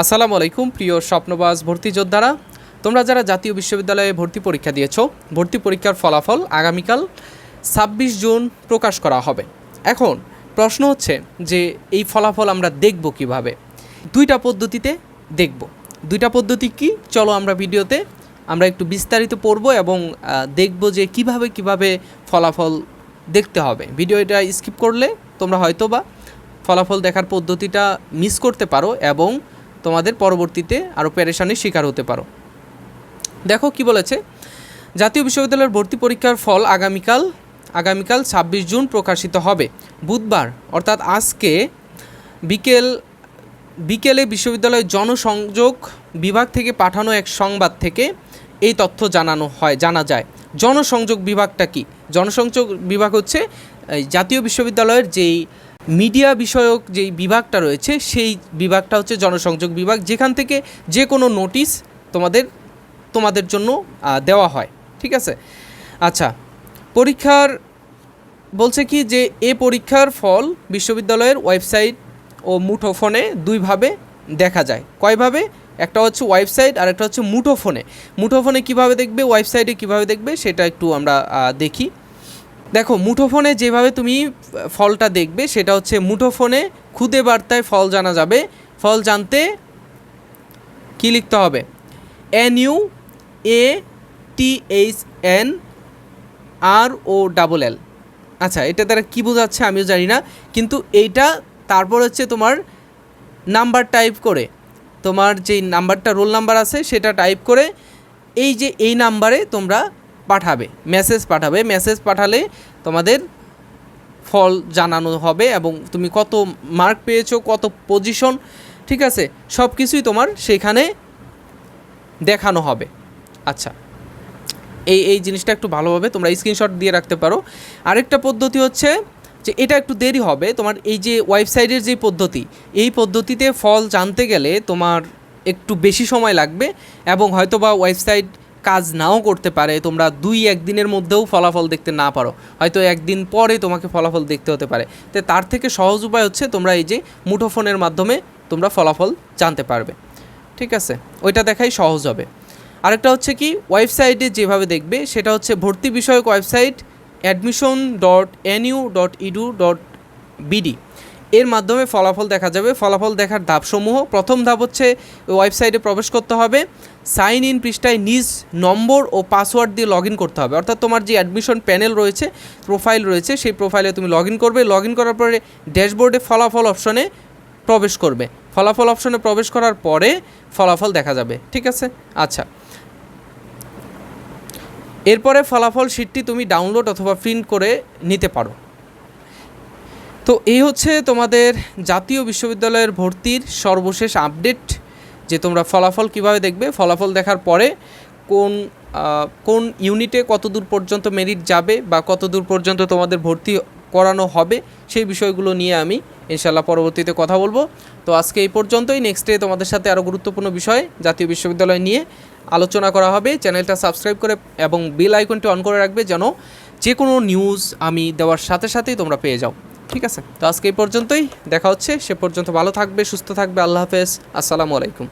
আসসালামু আলাইকুম, প্রিয় স্বপ্নবাস ভর্তি যোদ্ধারা। তোমরা যারা জাতীয় বিশ্ববিদ্যালয়ে ভর্তি পরীক্ষা দিয়েছ, ভর্তি পরীক্ষার ফলাফল আগামীকাল ছাব্বিশ জুন প্রকাশ করা হবে। এখন প্রশ্ন হচ্ছে যে, এই ফলাফল আমরা দেখব কীভাবে? দুইটা পদ্ধতিতে দেখব। দুইটা পদ্ধতি কি? চলো আমরা ভিডিওতে আমরা একটু বিস্তারিত পড়ব এবং দেখব যে কীভাবে কীভাবে ফলাফল দেখতে হবে। ভিডিওটা স্কিপ করলে তোমরা হয়তো বা ফলাফল দেখার পদ্ধতিটা মিস করতে পারো এবং তোমাদের পরবর্তীতে আরও পেরেশানির শিকার হতে পারো। দেখো কি বলেছে? জাতীয় বিশ্ববিদ্যালয়ের ভর্তি পরীক্ষার ফল আগামীকাল আগামীকাল ছাব্বিশ জুন প্রকাশিত হবে। বুধবার, অর্থাৎ আজকে বিকেল, বিকেলে বিশ্ববিদ্যালয়ের জনসংযোগ বিভাগ থেকে পাঠানো এক সংবাদ থেকে এই তথ্য জানানো হয়, জানা যায়। জনসংযোগ বিভাগটা কি? জনসংযোগ বিভাগ হচ্ছে জাতীয় বিশ্ববিদ্যালয়ের যেই মিডিয়া বিষয়ক যেই বিভাগটা রয়েছে, সেই বিভাগটা হচ্ছে জনসংযোগ বিভাগ, যেখান থেকে যে কোনো নোটিশ তোমাদের তোমাদের জন্য দেওয়া হয়। ঠিক আছে? আচ্ছা পরীক্ষার বলছে কি যে, এ পরীক্ষার ফল বিশ্ববিদ্যালয়ের ওয়েবসাইট ও মুঠোফোনে দুইভাবে দেখা যায়। কয়ভাবে? একটা হচ্ছে ওয়েবসাইট আর একটা হচ্ছে মুঠোফোনে। মুঠোফোনে কীভাবে দেখবে, ওয়েবসাইটে কীভাবে দেখবে, সেটা একটু আমরা দেখি। দেখো, মুঠোফোনে যেভাবে তুমি ফলটা দেখবে, সেটা হচ্ছে মুঠোফোনে খুদে বার্তায় ফল জানা যাবে। ফল জানতে কি লিখতে হবে? N U A T H N R O double L. আচ্ছা এটা তারা কী বোঝাচ্ছে আমিও জানি না, কিন্তু এইটা তারপর হচ্ছে তোমার নাম্বার টাইপ করে, তোমার যেই নাম্বারটা রোল নাম্বার আছে সেটা টাইপ করে, এই যে এই নাম্বারে তোমরা পাঠাবে মেসেজ পাঠাবে। মেসেজ পাঠালে তোমাদের ফল জানানো হবে এবং তুমি কত মার্ক পেয়েছ, কত পজিশন ঠিক আছে? সব কিছুই তোমার সেখানে দেখানো হবে। আচ্ছা এই এই জিনিসটা একটু ভালোভাবে তোমরা স্ক্রিনশট দিয়ে রাখতে পারো। আরেকটা পদ্ধতি হচ্ছে যে এটা একটু দেরি হবে। তোমার এই যে ওয়েবসাইটের যে পদ্ধতি, এই পদ্ধতিতে ফল জানতে গেলে তোমার একটু বেশি সময় লাগবে এবং হয়তো বা ওয়েবসাইট কাজ নাও করতে পারে, তোমরা দুই একদিনের মধ্যেও ফলাফল দেখতে না পারো। হয়তো একদিন পরে তোমাকে ফলাফল দেখতে হতে পারে। তো তার থেকে সহজ উপায় হচ্ছে তোমরা এই যে মুঠোফোনের মাধ্যমে তোমরা ফলাফল জানতে পারবে। ঠিক আছে? ওইটা দেখাই সহজ হবে। আরেকটা হচ্ছে কি, ওয়েবসাইটে যেভাবে দেখবে, সেটা হচ্ছে ভর্তি বিষয়ক website admission dot NU dot edu dot BD এর মাধ্যমে ফলাফল দেখা যাবে। ফলাফল দেখার ধাপসমূহ, প্রথম ধাপ হচ্ছে ওয়েবসাইটে প্রবেশ করতে হবে। সাইন ইন পৃষ্ঠায় নিজ নম্বর ও পাসওয়ার্ড দিয়ে লগ করতে হবে। অর্থাৎ তোমার যে অ্যাডমিশন প্যানেল রয়েছে, প্রোফাইল রয়েছে, সেই প্রোফাইলে তুমি লগ করবে। লগ করার পরে ড্যাশবোর্ডে ফলাফল অপশনে প্রবেশ করবে। ফলাফল অপশনে প্রবেশ করার পরে ফলাফল দেখা যাবে। ঠিক আছে? আচ্ছা। এরপরে ফলাফল শিটটি তুমি ডাউনলোড অথবা প্রিন্ট করে নিতে পারো। তো এই হচ্ছে তোমাদের জাতীয় বিশ্ববিদ্যালয়ের ভর্তির সর্বশেষ আপডেট, যে তোমরা ফলাফল কীভাবে দেখবে। ফলাফল দেখার পরে কোন কোন ইউনিটে কত দূর পর্যন্ত মেরিট যাবে বা কত দূর পর্যন্ত তোমাদের ভর্তি করানো হবে, সেই বিষয়গুলো নিয়ে আমি ইনশাল্লাহ পরবর্তীতে কথা বলব। তো আজকে এই পর্যন্তই। নেক্সট ডে তোমাদের সাথে আরও গুরুত্বপূর্ণ বিষয়, জাতীয় বিশ্ববিদ্যালয় নিয়ে আলোচনা করা হবে। চ্যানেলটা সাবস্ক্রাইব করে এবং বেল আইকনটি অন করে রাখবে, যেন যে কোনো নিউজ আমি দেওয়ার সাথে সাথেই তোমরা পেয়ে যাও। ঠিক আছে। তো আজকে এই পর্যন্তই। দেখা হচ্ছে। সে পর্যন্ত ভালো থাকবে, সুস্থ থাকবে। আল্লাহ হাফেজ। আসসালামু আলাইকুম।